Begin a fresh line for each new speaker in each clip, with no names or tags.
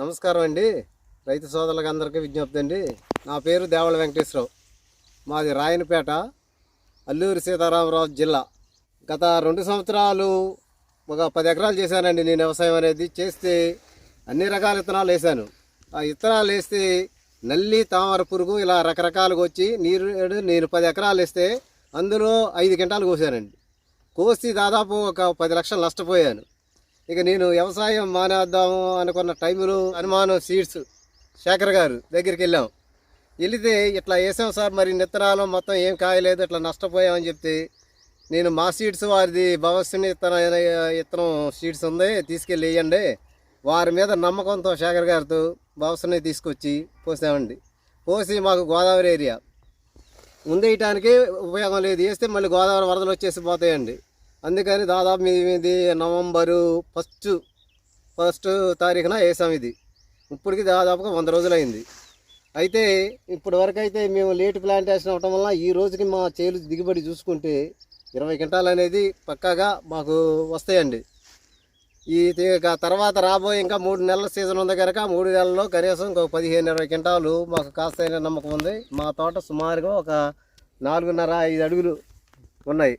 నమస్కారం అండి. రైతు సోదరులకు అందరికీ విజ్ఞప్తి అండి. నా పేరు దేవళ వెంకటేశ్వరరావు. మాది రాయనపేట అల్లూరి సీతారామరావు జిల్లా. గత రెండు సంవత్సరాలు ఒక పది ఎకరాలు చేశానండి నేను వ్యవసాయం అనేది. చేస్తే అన్ని రకాల విత్తనాలు వేసాను ఆ విత్తనాలు వేస్తే నల్లి తామర పురుగు ఇలా రకరకాలుగా వచ్చి నీరు నేను పది ఎకరాలు వేస్తే అందులో ఐదు గంటలు కోసానండి. కోసి దాదాపు ఒక పది లక్షలు నష్టపోయాను. ఇక నేను వ్యవసాయం మానేద్దాము అనుకున్న టైంలో అనుమానం సీడ్స్ శేఖర్ గారు దగ్గరికి వెళ్ళాం. వెళితే ఇట్లా వేసాం సార్ మరి విత్తనాలు మొత్తం ఏం కాయలేదు ఇట్లా నష్టపోయామని చెప్తే నేను మా సీడ్స్ వారిది భవస్సుని ఇత్తన ఇత్తనం సీడ్స్ ఉంది తీసుకెళ్ళి వేయండి. వారి మీద నమ్మకంతో శేఖర్ గారితో భవస్సుని తీసుకొచ్చి పోసామండి. పోసి మాకు గోదావరి ఏరియా. ముందేయటానికి ఉపయోగం లేదు వేస్తే మళ్ళీ గోదావరి వరదలు వచ్చేసి పోతాయండి. అందుకని దాదాపు ఇది నవంబరు ఫస్ట్ ఫస్ట్ తారీఖున వేసాం ఇది. ఇప్పటికి దాదాపుగా వంద రోజులైంది. అయితే ఇప్పటి వరకు అయితే మేము లేట్ ప్లాంటేషన్ అవటం వల్ల ఈ రోజుకి మా చేలు దిగుబడి చూసుకుంటే ఇరవై క్వింటాలు అనేది పక్కాగా మాకు వస్తాయండి. ఈ తర్వాత రాబోయే ఇంకా మూడు నెలల సీజన్ ఉంది కనుక మూడు నెలల్లో కనీసం ఒక పదిహేను ఇరవై క్వింటాలు మాకు కాస్తైన నమ్మకం ఉంది. మా తోట సుమారుగా ఒక నాలుగున్నర ఐదు అడుగులు ఉన్నాయి.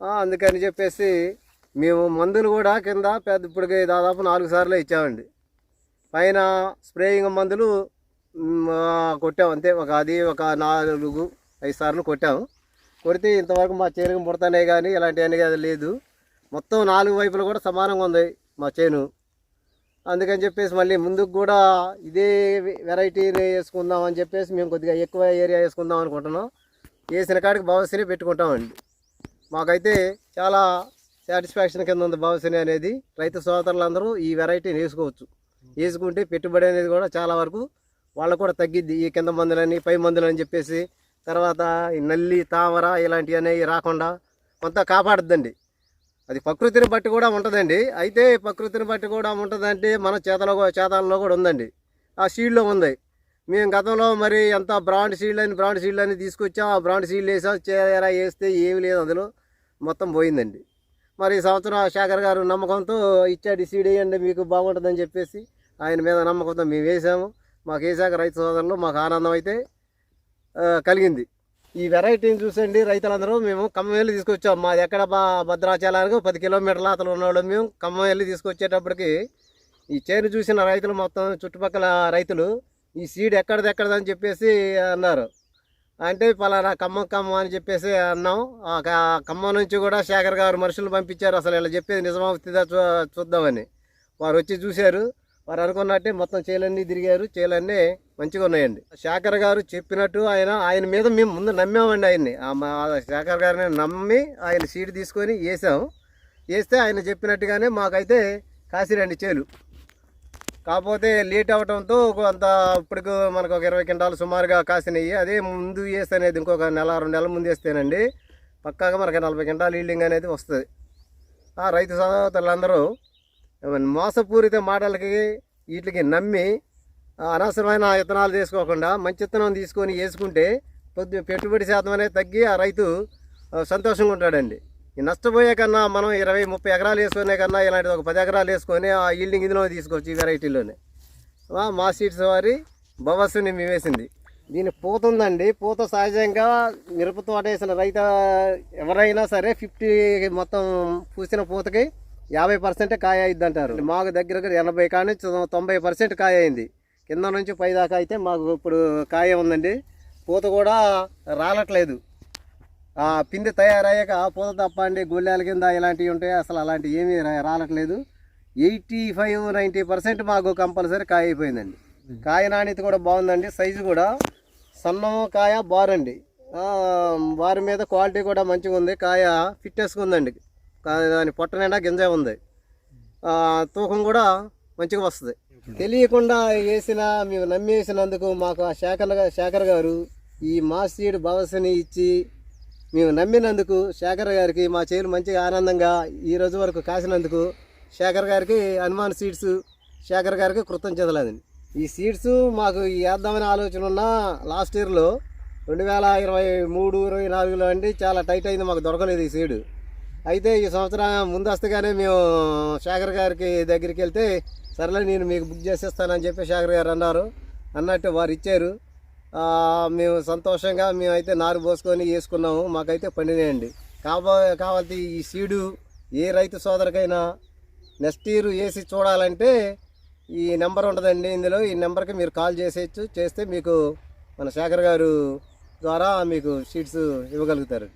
అందుకని చెప్పేసి మేము మందులు కూడా కింద పెద్ద ఇప్పటికి దాదాపు నాలుగు సార్లు ఇచ్చామండి. పైన స్ప్రేయింగ్ మందులు కొట్టాము అంతే ఒక అది ఒక నాలుగు ఐదు సార్లు కొట్టాము. కొడితే ఇంతవరకు మా చేనుకు ముడతానే కానీ ఇలాంటివన్నీ అది లేదు. మొత్తం నాలుగు వైపులు కూడా సమానంగా ఉంది మా చేను. అందుకని చెప్పేసి మళ్ళీ ముందుకు కూడా ఇదే వెరైటీ వేసుకుందాం అని చెప్పేసి మేము కొద్దిగా ఎక్కువ ఏరియా వేసుకుందాం అనుకుంటున్నాం. వేసిన కాడికి భవిష్యత్తుని పెట్టుకుంటామండి. మాకైతే చాలా సాటిస్ఫాక్షన్ కింద ఉంది భవిష్యత్తు అనేది. రైతు సోదరులందరూ ఈ వెరైటీని వేసుకోవచ్చు. వేసుకుంటే పెట్టుబడి అనేది కూడా చాలా వరకు వాళ్ళకు కూడా తగ్గిద్ది. ఈ కింద మందులని పై మందులని చెప్పేసి తర్వాత ఈ నల్లి తామర ఇలాంటివి అనేవి రాకుండా కొంత కాపాడుద్దండి. అది ప్రకృతిని బట్టి కూడా ఉంటుందండి. అయితే ప్రకృతిని బట్టి కూడా ఉంటుందంటే మన చేతలో చేతాల్లో కూడా ఉందండి. ఆ సీడ్లో ఉంది. మేము గతంలో మరి ఎంత బ్రాండ్ సీడ్లు అని బ్రాండ్ సీడ్లు అని తీసుకొచ్చాం ఆ బ్రాండ్ సీడ్లు వేసాం చేరా వేస్తే ఏమి లేదు అందులో మొత్తం పోయిందండి. మరి ఈ సంవత్సరం శేఖర్ గారు నమ్మకంతో ఇచ్చాడు ఈ సీడ్ వేయండి మీకు బాగుంటుందని చెప్పేసి ఆయన మీద నమ్మకంతో మేము వేసాము. మాకు వేసాక రైతు సోదరులు మాకు ఆనందం అయితే కలిగింది. ఈ వెరైటీని చూసండి రైతులందరూ మేము ఖమ్మం వెళ్ళి తీసుకొచ్చాం. మాది ఎక్కడ? బా భద్రాచలానికి పది కిలోమీటర్ల అతలు ఉన్నవాళ్ళు మేము ఖమ్మం వెళ్ళి తీసుకొచ్చేటప్పటికి ఈ చేను చూసిన రైతులు మొత్తం చుట్టుపక్కల రైతులు ఈ సీడ్ ఎక్కడిది ఎక్కడిదని చెప్పేసి అన్నారు. అంటే పలానా ఖమ్మం ఖమ్మం అని చెప్పేసి అన్నాం. ఆ ఖమ్మం నుంచి కూడా శేఖర్ గారు మనుషులు పంపించారు. అసలు ఇలా చెప్పేది నిజమవుతుందా చూ చూద్దామని. వారు వచ్చి చూశారు. వారు అనుకున్నట్టే మొత్తం చేలన్నీ తిరిగారు. చేలన్నీ మంచిగా ఉన్నాయండి. శేఖర్ గారు చెప్పినట్టు ఆయన ఆయన మీద మేము ముందు నమ్మామండి ఆయన్ని. శేఖర్ గారిని నమ్మి ఆయన సీడ్ తీసుకొని వేసాం. వేస్తే ఆయన చెప్పినట్టుగానే మాకైతే కాసిరండి చేలు. కాకపోతే లేట్ అవడంతో అంత ఇప్పటికి మనకు ఒక ఇరవై క్వింటాలు సుమారుగా కాసినాయి. అదే ముందు వేస్తే అనేది ఇంకొక నెల రెండు నెలల ముందు వేస్తేనండి పక్కాగా మనకి నలభై క్వింటాలు ఈల్డింగ్ అనేది వస్తుంది. ఆ రైతు సోదరులందరూ మోసపూరిత మాటలకి వీటికి నమ్మి అనవసరమైన విత్తనాలు తీసుకోకుండా మంచి విత్తనం తీసుకొని వేసుకుంటే కొద్ది పెట్టుబడి శాతం అనేది తగ్గి ఆ రైతు సంతోషంగా ఉంటాడండి. నష్టపోయే కన్నా మనం ఇరవై ముప్పై ఎకరాలు వేసుకునే కన్నా ఇలాంటిది ఒక పది ఎకరాలు వేసుకొని ఆ ఈల్డింగ్ ఇందులో తీసుకోవచ్చు వెరైటీలోనే. మా సీడ్స్ వారి బవస్సుని మేము వేసింది దీని పూత ఉందండి. పూత సహజంగా మిరప తోట వేసిన రైత ఎవరైనా సరే ఫిఫ్టీ మొత్తం పూసిన పూతకి యాభై పర్సెంటే కాయ అయింది అంటారు మాకు దగ్గర ఎనభై కానీ తొంభై పర్సెంట్ కాయ అయింది. కింద నుంచి పై దాకా అయితే మాకు ఇప్పుడు కాయ ఉందండి. పూత కూడా రాలట్లేదు. పిండి తయారయ్యాక పూత తప్ప అండి గొల్లెల కింద ఇలాంటివి ఉంటాయి. అసలు అలాంటివి ఏమీ రాలట్లేదు. ఎయిటీ ఫైవ్ నైంటీ పర్సెంట్ మాకు కంపల్సరీ కాయ అయిపోయిందండి కాయ నాణ్యత కూడా బాగుందండి. సైజు కూడా సన్నం కాయ బారండి. ఆ, బారు మీద క్వాలిటీ కూడా మంచిగా ఉంది. కాయ ఫిట్నెస్గా ఉందండి. దాని పొట్ట నిండా గింజ ఉంది. తూకం కూడా మంచిగా వస్తుంది. తెలియకుండా వేసిన మేము నమ్మేసినందుకు మాకు ఆ శేఖర్ శేఖర్ గారు ఈ మా సీడ్ భవస్ని ఇచ్చి మేము నమ్మినందుకు శేఖర్ గారికి మా చేలు మంచిగా ఆనందంగా ఈ రోజు వరకు కాసినందుకు శేఖర్ గారికి హనుమాన్ సీడ్స్ శేఖర్ గారికి కృతజ్ఞతలేదండి ఈ సీడ్స్ మాకు వేద్దామని ఆలోచన ఉన్న లాస్ట్ ఇయర్లో రెండు వేల ఇరవై మూడు ఇరవై నాలుగులో అండి చాలా టైట్ అయింది మాకు దొరకలేదు ఈ సీడు. అయితే ఈ సంవత్సరం ముందస్తుగానే మేము శేఖర్ గారికి దగ్గరికి వెళ్తే సర్లే నేను మీకు బుక్ చేసేస్తానని చెప్పి శేఖర్ గారు అన్నారు. అన్నట్టు వారు ఇచ్చారు. మేము సంతోషంగా మేమైతే నారు పోసుకొని వేసుకున్నాము మాకైతే పండినాయండి. కాబో కావాల్సి ఈ సీడు ఏ రైతు సోదరికైనా నెక్స్ట్ ఇయర్ వేసి చూడాలంటే ఈ నెంబర్ ఉంటుందండి ఇందులో. ఈ నెంబర్కి మీరు కాల్ చేసేయచ్చు చేస్తే మీకు మన శేఖర్ గారు ద్వారా మీకు సీట్స్ ఇవ్వగలుగుతారు.